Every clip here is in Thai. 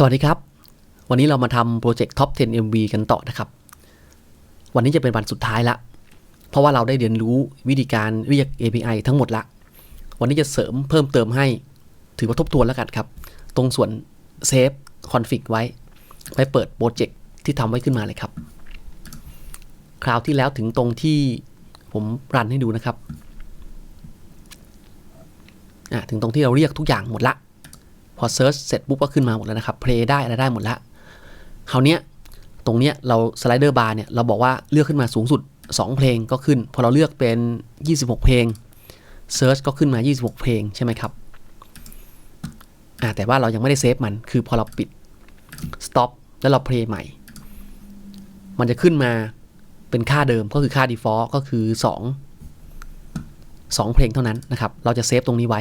สวัสดีครับ วันนี้เรามาทำโปรเจกต์ Top 10 MV กันต่อนะครับ วันนี้จะเป็นวันสุดท้ายละ เพราะว่าเราได้เรียนรู้วิธีการเรียก API ทั้งหมดละ วันนี้จะเสริมเพิ่มเติมให้ถือว่าทบทวนแล้วกันครับ ตรงส่วนเซฟคอนฟิกไว้ ไปเปิดโปรเจกต์ที่ทำไว้ขึ้นมาเลยครับ คราวที่แล้วถึงตรงที่ผมรันให้ดูนะครับอะถึงตรงที่เราเรียกทุกอย่างหมดละ พอเซิร์ชเสร็จปุ๊บก็ขึ้นมาหมดแล้วนะครับเพลย์ได้อะไรได้หมดล้วคราวเนี้ยตรงเนี้ยเราสไลเดอร์บาร์เนี่ยเราบอกว่าเลือกขึ้นมาสูงสุด 2 เพลงก็ขึ้น พอเราเลือกเป็น 26 เพลงเซิร์ชก็ขึ้นมา 26 เพลงใช่ไหมครับอ่าแต่ว่าเรายังไม่ได้เซฟมันคือพอเราปิด stop แล้วเราเพลย์ใหม่ มันจะขึ้นมาเป็นค่าเดิมก็คือค่า default ก็คือ 2 2 เพลงเท่านั้นนะครับ เราจะเซฟตรงนี้ไว้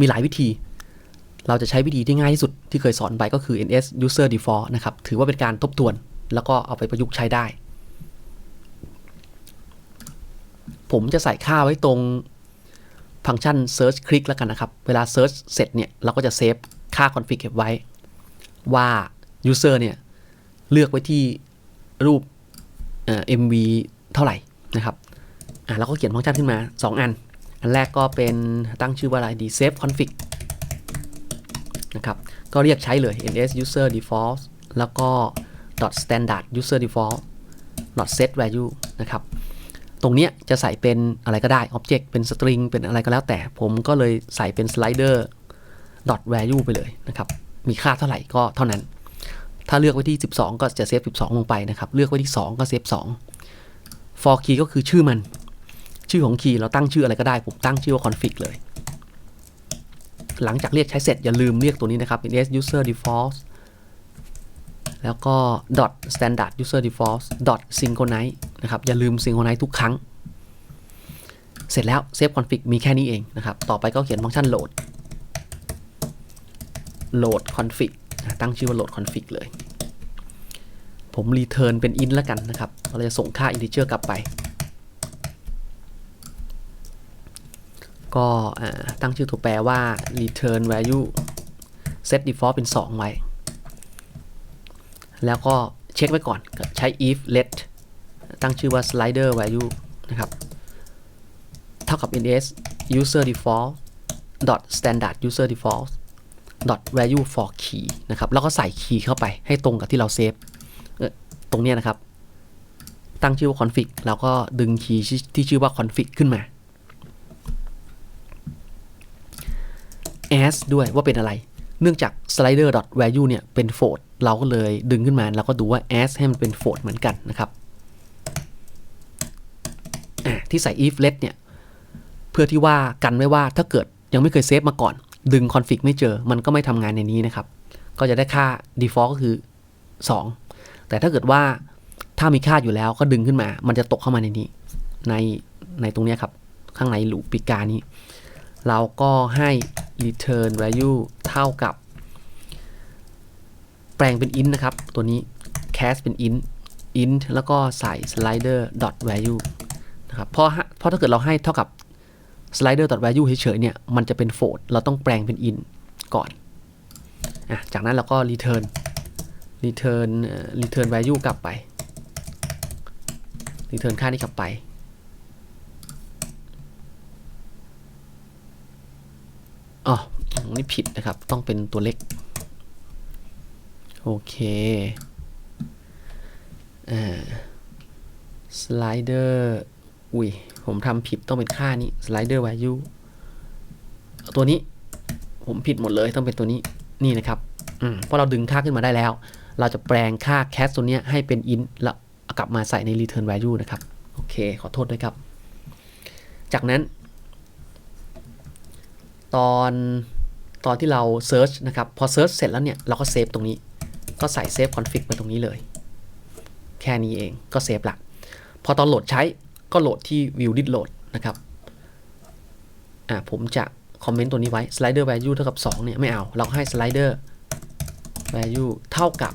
มีหลายวิธี เราจะใช้วิธีที่ง่ายที่สุดที่เคยสอนไปก็คือ ns user default นะครับ ถือว่าเป็นการทบทวน แล้วก็เอาไปประยุกต์ใช้ได้ ผมจะใส่ค่าไว้ตรงฟังก์ชัน search click แล้วกันนะครับ เวลา search เสร็จเนี่ย เราก็จะเซฟค่า config เก็บไว้ ว่า user เนี่ย เลือกไว้ที่รูปเอ่อ mv เท่าไหร่นะครับ อะเราก็เขียนฟังก์ชันขึ้นมา 2 อัน อันแรกก็เป็นตั้งชื่อว่าอะไรดี save config นะครับ ก็เรียกใช้เลย ns user default แล้วก็ dot standard user default dot set value นะครับ ตรงเนี้ยจะใส่เป็นอะไรก็ได้ object เป็น string เป็นอะไรก็แล้วแต่ ผมก็เลยใส่เป็น slider dot value ไปเลยนะครับ มีค่าเท่าไหร่ก็เท่านั้น ถ้าเลือกไว้ที่ 12 ก็จะเซฟ 12 ลงไปนะครับ เลือกไว้ที่ 2 ก็เซฟ 2 for key ก็คือชื่อมัน ชื่อของคีย์เราตั้งชื่ออะไรก็ได้ ผมตั้งชื่อว่า config เลย หลังจากเรียกใช้เสร็จอย่าลืมเรียกตัวนี้นะครับ ns user default แล้วก็ dot standard user default dot synchronize นะครับ อย่าลืม synchronize ทุกครั้ง เสร็จแล้ว save config มีแค่นี้เองนะครับ ต่อไปก็เขียนฟังก์ชัน load load config ตั้งชื่อว่า load config เลย ผม return เป็น int แล้วกันนะครับ เราจะส่งค่า integer กลับไป ก็ตั้งชื่อตัวแปรว่า return value set default เป็น 2 ไว้ แล้วก็เช็คไว้ก่อนใช้ if let ตั้งชื่อว่า slider value นะครับ เท่ากับ ns user default dot standard user default dot value for key นะครับ แล้วก็ใส่ key เข้าไปให้ตรงกับที่เราเซฟตรงนี้นะครับ ตั้งชื่อว่า config แล้วก็ดึง key ที่ชื่อว่า config ขึ้นมา as ด้วยว่าเป็นอะไร เนื่องจาก slider dot value เนี่ยเป็น float เราก็เลยดึงขึ้นมาแล้วก็ดูว่า as ให้มันเป็น float เหมือนกันนะครับที่ใส่ if let เนี่ยเพื่อที่ว่ากันไว้ว่าถ้าเกิดยังไม่เคยเซฟมาก่อน ดึง config ไม่เจอมันก็ไม่ทำงานในนี้นะครับ ก็จะได้ค่า default ก็คือ 2 แต่ถ้าเกิดว่าถ้ามีค่าอยู่แล้วก็ดึงขึ้นมา มันจะตกเข้ามาในนี้ในในตรงนี้ครับ ข้างในหลูปีกานี้ เราก็ให้ return value เท่ากับ แปลงเป็น int นะครับ ตัวนี้ cast เป็น int int แล้วก็ใส่ slider dot value นะครับเพราะเพราะถ้าเกิดเราให้เท่ากับ slider dot value เฉยๆเนี่ย มันจะเป็น float เราต้องแปลงเป็น int ก่อนอะจากนั้นเราก็ return return return value กลับไป return ค่านี้กลับไป อ๋อนี่ผิดนะครับ ต้องเป็นตัวเล็ก โอเคอ่า slider อุ้ย ผมทำผิดต้องเป็นค่านี้ slider value ตัวนี้ผมผิดหมดเลยต้องเป็นตัวนี้นี่นะครับอืมเพราะเราดึงค่าขึ้นมาได้แล้ว เราจะแปลงค่า cast ตัวนี้ให้เป็น int แล้วกลับมาใส่ใน return value นะครับ โอเค ขอโทษด้วยครับ จากนั้น ตอนตอนที่เรา search นะครับ พอ search เสร็จแล้วเนี่ย เราก็เซฟตรงนี้ ก็ใส่ save config มาตรงนี้เลย แค่นี้เองก็เซฟละพอตอนโหลดใช้ก็โหลดที่ view did load นะครับอ่าผมจะคอมเมนต์ตัวนี้ไว้ slider value เท่ากับ 2 เนี่ยไม่เอา เราให้ slider value เท่ากับ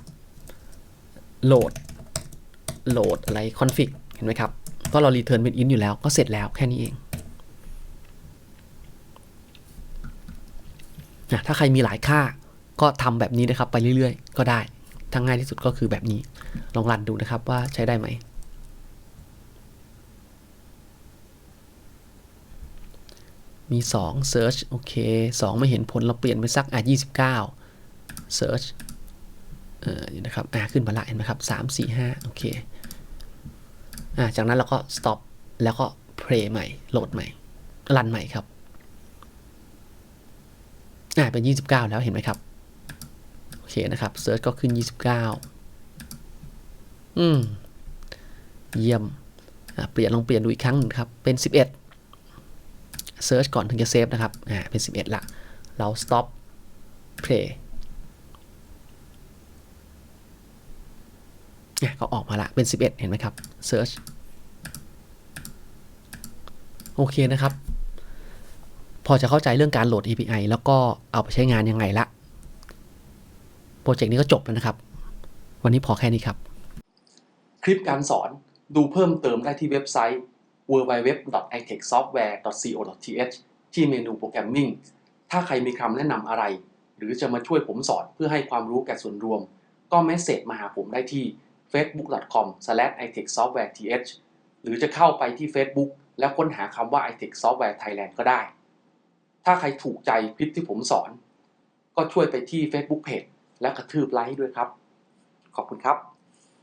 load load อะไร config เห็นไหมครับ เพราะเรา return เป็น int อยู่แล้วก็เสร็จแล้วแค่นี้เอง ถ้าใครมีหลายค่าก็ทำแบบนี้นะครับไปเรื่อยๆ ก็ได้ทางง่ายที่สุดก็คือแบบนี้ ลองรันดูนะครับว่าใช้ได้ไหม มี 2 search โอเค 2 ไม่เห็นผลเราเปลี่ยนไปสักอะ29 search เออนี่นะครับอะขึ้นมาละเห็นไหมครับ 3 4 5 โอเคอะจากนั้นเราก็ stop แล้วก็ play ใหม่ โหลดใหม่ รันใหม่ครับ อะเป็น 29 แล้วเห็นไหมครับ โอเคนะครับ search ก็ขึ้น 29 อืม เยี่ยม อะเปลี่ยนลองเปลี่ยนดูอีกครั้งหนึ่งครับ เป็น 11 search ก่อนถึงจะเซฟนะครับ อ่า เป็น 11 ละ เรา stop play อะก็ออกมาละ เป็น 11 เห็นไหมครับ search โอเคนะครับ พอจะเข้าใจเรื่องการโหลด API แล้วก็เอาไปใช้งานยังไงละ โปรเจกต์นี้ก็จบแล้วนะครับ วันนี้พอแค่นี้ครับ คลิปการสอนดูเพิ่มเติมได้ที่เว็บไซต์ www.itechsoftware.co.th ที่เมนูโปรแกรมมิ่ง ถ้าใครมีคำแนะนำอะไร หรือจะมาช่วยผมสอนเพื่อให้ความรู้แก่ส่วนรวม ก็เมสเซจมาหาผมได้ที่ facebook.com/itechsoftwareth หรือจะเข้าไปที่ Facebook แล้วค้นหาคำว่า itech software thailand ก็ได้ ถ้าใครถูกใจคลิปที่ผมสอน ก็ช่วยไปที่ Facebook Page และกระทืบไลค์ด้วยครับ ขอบคุณครับ